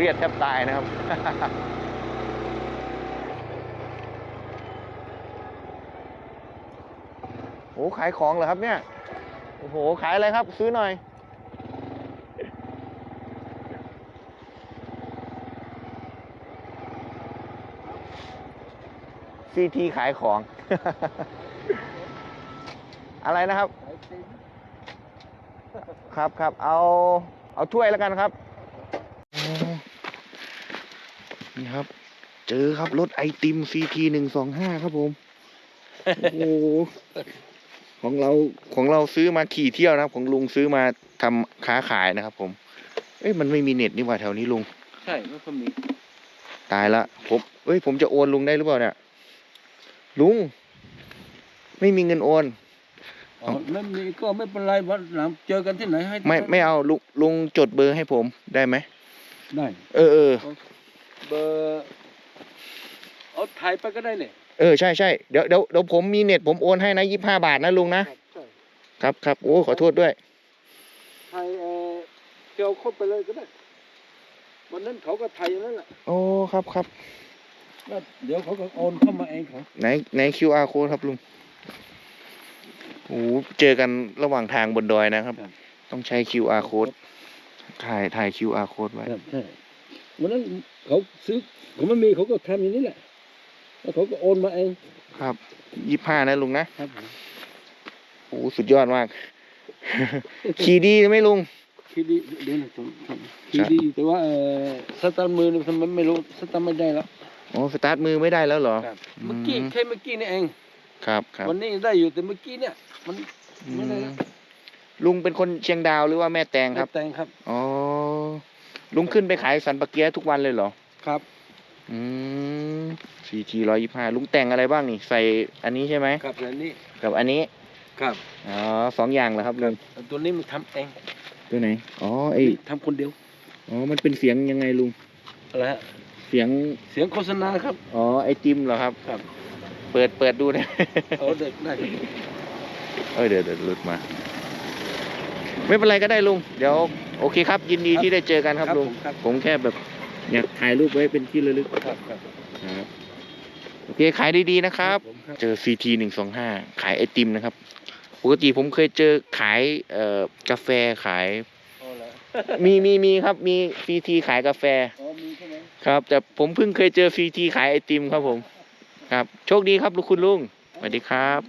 รียดแทบตายนะครับ โอ้ขายของเหรอครับเนี่ย โอ้โห ขายอะไรครับ ซื้อหน่อย ซีทีขายของ อะไรนะครับ ครับครับเอา เอาถ้วยแล้วกันครับ นี่ครับ เจอครับรถไอติมซีทีหนึ่งสองห้าครับผม โอ้โหของเราของเราซื้อมาขี่เที่ยวนะครับ ของลุงซื้อมาทำค้าขายนะครับ ผม เอ้ยมันไม่มีเน็ตนี่หว่าแถวนี้ลุง ใช่ไม่ค่อยมีตายละผมเอ้ยผมจะโอนลุงได้หรือเปล่าเนี่ยลุง ไม่มีเงินโอนอ๋อไม่มีก็ไม่เป็นไรวันหลังเจอกันที่ไหนให้ ไม่ไม่เอาลุงลุงจดเบอร์ให้ผมได้ไหมได้ เออเออ เบอร์เอาถ่ายไปก็ได้เนี่ยเออใช่ใช่เดี๋ยวเดี๋ยวเดี๋ยวผมมีเน็ตผมโอนให้นะยี่ห้าบาทนะลุงนะ ใช่ครับครับโอ้ขอโทษด้วย ถ่ายเออเกี่ยวเข้าไปเลยก็ได้ วันนั้นเขาก็ถ่ายอย่างนั้นแหละโอ้ครับครับแล้วเดี๋ยวเขาก็โอนเข้ามาเองเขาไหนไหน QR code ครับลุงโอ้เจอกันระหว่างทางบนดอยนะครับ ต้องใช้ QR code ถ่ายถ่าย QR code ไว้ครับใช่ วันนั้นเขาซื้อเขาไม่มีเขาก็ทำอย่างนี้แหละแล้วเขาก็โอนมาเองครับยี่ห้านะลุงนะครับผมโอ้สุดยอดมาก ขี่ดีไหมลุง คิดดีเดี๋ยวนะผมผมคิดดีแต่ว่าเออสตาร์ทมือเนี่ยทำไมไม่รู้สตาร์ทไม่ได้แล้วอ๋อสตาร์ทมือไม่ได้แล้วเหรอครับอืมเมื่อกี้แค่เมื่อกี้นี่เอง ครับครับวันนี้ได้อยู่แต่เมื่อกี้เนี่ย มันอืไม่ได้มแล้วลุงเป็นคนเชียงดาวหรือว่าแม่แตงครับ แต่งครับ อ๋อ ลุงขึ้นไปขายสันปะเกียะทุกวันเลยเหรอ ครับ อืมสี่ทีร้อยยี่ห้าลุงแต่งอะไรบ้างนี่ ใส่อันนี้ใช่ไหมครับแล้วนี่กับอันนี้ ครับ อ๋อสองอย่างเหรอครับลุงตัวนี้มันทำเองตัวไหน อ๋อไอทำคนเดียว อ๋อ มันเป็นเสียงยังไงลุง อะไรฮะ เสียง เสียงโฆษณาครับ อ๋อ ไอติมเหรอครับ ครับ เปิดเปิดดูได้เอาเด็กได้เอ้ยเดี๋ยวเดี๋ยวหลุดมา ไม่เป็นไรก็ได้ลุง เดี๋ยว โอเคครับ ยินดีที่ได้เจอกันครับลุงผมครับผมแค่แบบอยากถ่ายรูปไว้เป็นที่ระลึกครับครับครับโอเคขายดีๆนะครับผมครับ เจอ CT หนึ่งสองห้าขายไอติมนะครับ ปกติผมเคยเจอขายเอ่อกาแฟขายเอาละมีมีมีครับมี CT ขายกาแฟอ๋อมีใช่ไหมครับ แต่ผมเพิ่งเคยเจอ CT ขายไอติมครับผม ครับ โชคดีครับลูกคุณลุงสวัสดีครับ